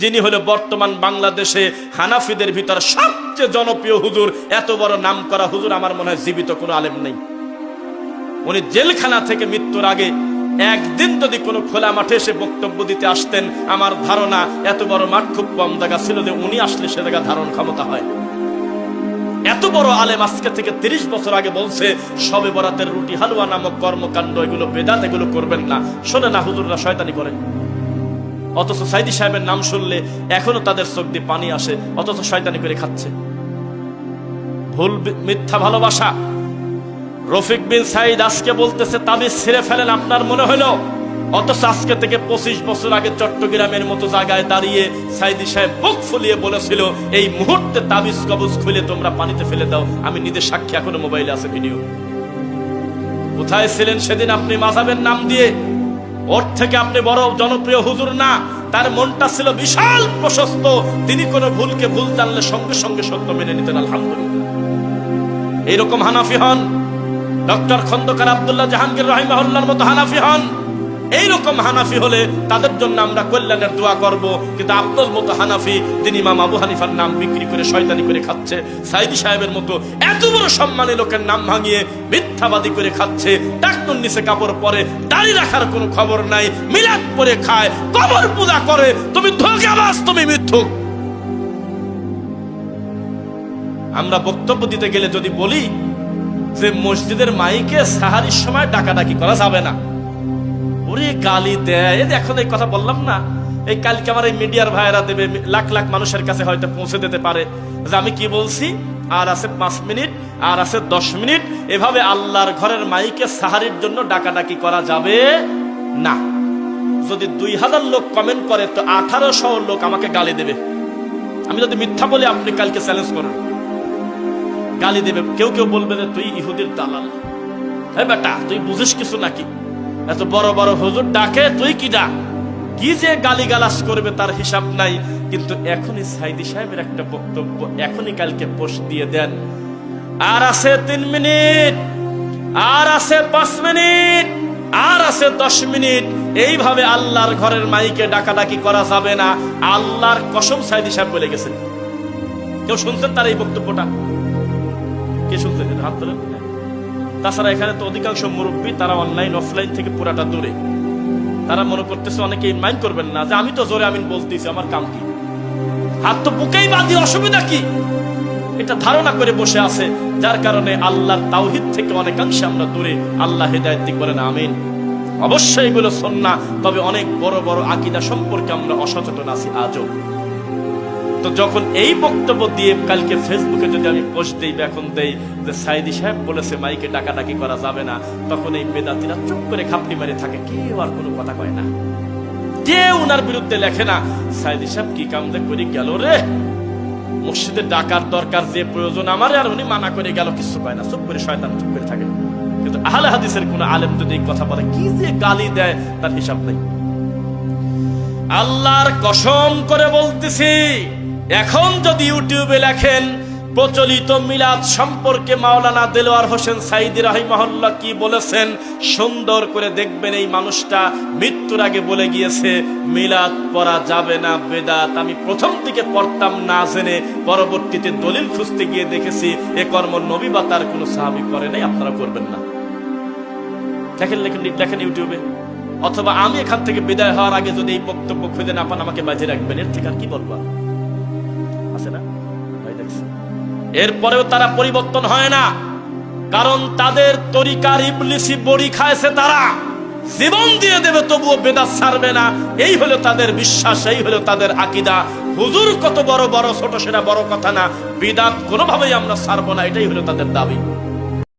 যিনি হলো বর্তমান বাংলাদেশে হানাফিদের ভিতর সবচেয়ে জনপ্রিয় হুজুর, এত বড় নাম করা হুজুর আমার মনে হয় জীবিত কোনো আলেম নেই। উনি জেলখানা থেকে মৃত্যুর আগে একদিন যদি কোনো খোলা মাঠে এসে বক্তব্য দিতে আসতেন, আমার ধারণা এত বড় মাঠ খুব কম জায়গা ছিল যে উনি আসলে সে জায়গা ধারণ ক্ষমতা হয়। এত বড় আলেম আজকে থেকে তিরিশ বছর আগে বলছে, সবে বরাতের রুটি হালুয়া নামক কর্মকাণ্ড এগুলো বেদাত, এগুলো করবেন না। শোনে না হুজুররা, শয়তানি করে। অথচ সাইদি সাহেবের নাম শুনলে এখনও তাদের চোখ দিয়ে পানি আসে, অথচ শয়তানি করে খাচ্ছে। ভুল মিথ্যা ভালোবাসা। রফিক বিন সাইদ আজকে বলতেছে, তাবিজ ছিঁড়ে ফেলেন আপনার মনে হলো? অথচ আজকে থেকে পঁচিশ বছর আগে চট্টগ্রামের মতো জায়গায় দাঁড়িয়ে সাইদি সাহেব বুক ফুলিয়ে বলেছিল, এই মুহূর্তে তাবিজ কবজ খুলে তোমরা পানিতে ফেলে দাও। আমি নিজের সাক্ষী এখনও মোবাইলে আছে ভিডিও। কোথায় ছিলেন সেদিন আপনি মাঝাবের নাম দিয়ে? ওর থেকে আপনি বড় জনপ্রিয় হুজুর না। তার মনটা ছিল বিশাল প্রশস্ত। তিনি কোনো ভুলকে ভুল জানলে সঙ্গে সঙ্গে সত্য মেনে নিতেন, আলহামদুলিল্লাহ। এইরকম হানাফি হন। ডক্টর খন্দকার আবদুল্লাহ জাহাঙ্গীর রহিমাহুল্লার মতো হানাফি হন। এইরকম হানাফি হলে তাদের জন্য আমরা কল্যাণের দোয়া করব। কিন্তু আব্দুল মতো হানাফি তিনি ইমাম আবু হানিফার নাম বিক্রি করে শয়তানি করে খাচ্ছে, সাইদি সাহেবের মতো এত বড় সম্মানী লোকের নাম ভাঙিয়ে মিথ্যাবাদী করে খাচ্ছে, ডাক্তার নিচে কাপড় পরে, দাড়ি রাখার কোনো খবর নাই, মিলাদ পরে খায়, কবর পূজা করে, তুমি ধোকাবাজ তুমি মিথ্যুক। আমরা বক্তব্য দিতে গেলে যদি বলি যে মসজিদের মাইকে সাহারির সময় ডাকাডাকি করা যাবে না। ওরে গালি দেয় এখন এই কথা বললাম না, এই কালকে আমার এই মিডিয়ার ভাইরা দেবে, লাখ লাখ মানুষের কাছে হয়তো পৌঁছে দিতে পারে। যে আমি কি বলছি? আর আছে পাঁচ মিনিট, আর আছে দশ মিনিট। এভাবে আল্লাহর ঘরের মাইকে সাহারির জন্য ডাকাডাকি করা যাবে না। যদি দুই হাজার লোক কমেন্ট করে, তো আঠারোশো লোক আমাকে গালি দেবে। আমি যদি মিথ্যা বলি, আপনি কালকে চ্যালেঞ্জ করুন। গালি দেবে। কেউ কেউ বলবে যে, তুই ইহুদির দালাল। হ্যাঁ বেটা, তুই বুঝিস কিছু নাকি? এত বড় বড় হুজুর ডাকে, তুই কি ডাক? কি যে গালি গালাস করবে তার হিসাব নাই। কিন্তু এখনই সাইদি সাহেবের একটা বক্তব্য এখনই কালকে পোস্ট দিয়ে দেন। আর আছে তিন মিনিট, আর আছে পাঁচ মিনিট, আর আছে দশ মিনিট। এইভাবে আল্লাহর ঘরের মাইকে ডাকাডাকি করা যাবে না। আল্লাহর কসম সাইদি সাহেব বলে গেছেন। কেউ শুনছেন তার এই বক্তব্যটা? কে শুনছেন? হাত তোলেন তাছাড়া এখানে তো অধিকাংশ মুরব্বী তারা অনলাইন অফলাইন থেকে পুরাটা দূরে। তারা মনে করতেছে অনেকে মাইন্ড করবেন না যে আমি তো জোরে আমিন বলতেছি, আমার কাম কি? হাত তো বুকেই বাঁধি, অসুবিধা কি? এটা ধারণা করে বসে আছে, যার কারণে আল্লাহর তাওহিদ থেকে অনেকাংশে আমরা দূরে। আল্লাহ হেদায়ত দিক বলেন, আমিন। অবশ্যই এগুলো সন্না তবে অনেক বড় বড় আকিদা সম্পর্কে আমরা অসচেতন আছি আজও। তো যখন এই বক্তব্য দিয়ে কালকে ফেসবুকে যদি আমি পোস্ট দিই বা এখন দেই যে সাইদি সাহেব বলেছে মাইকে ডাকাডাকি করা যাবে না, তখন এই বেদাতিরা চুপ করে খাপটি মারে থাকে, কেউ আর কোনো কথা কয় না। কেউ উনার বিরুদ্ধে লেখে না, সাইদি সাহেব কি কামদে করে গেল রে? মসজিদে ডাকার দরকার যে প্রয়োজন আমার, আর উনি মানা করে গেল, কিছু পায় না, চুপ করে শয়তান চুপ করে থাকে। কিন্তু আহলে হাদিসের কোন আলেম যদি এই কথা বলে, কি যে গালি দেয়, তার হিসাব নেই। আল্লাহর কসম করে বলতেছি এখন যদি ইউটিউবে লেখেন, প্রচলিত মিলাদ সম্পর্কে মাওলানা দেলোয়ার হোসেন সাইদি রাহিমহল্লা কি বলেছেন, সুন্দর করে দেখবেন এই মানুষটা মৃত্যুর আগে বলে গিয়েছে, মিলাদ পড়া যাবে না, বেদাত। আমি প্রথম দিকে পড়তাম না জেনে, পরবর্তীতে দলিল খুঁজতে গিয়ে দেখেছি, এ কর্ম নবী বা তার কোনো সাহাবি করে নাই, আপনারা করবেন না। দেখেন, লেখেন, দেখেন ইউটিউবে। অথবা আমি এখান থেকে বিদায় হওয়ার আগে যদি এই বক্তব্য খুঁজে না পান, আমাকে বাজে রাখবেন। এর থেকে আর কি বলব এরপরেও তারা পরিবর্তন হয় না। কারণ তাদের তরিকার ইবলিসি বড়ি খায়ছে তারা। জীবন দিয়ে দেবে, তবুও বেদাত ছাড়বে না। এই হলো তাদের বিশ্বাস, এই হলো তাদের আকিদা। হুজুর কত বড় বড়, ছোট, সেটা বড় কথা না। বিদাত কোনোভাবেই আমরা ছাড়বো না, এটাই হলো তাদের দাবি।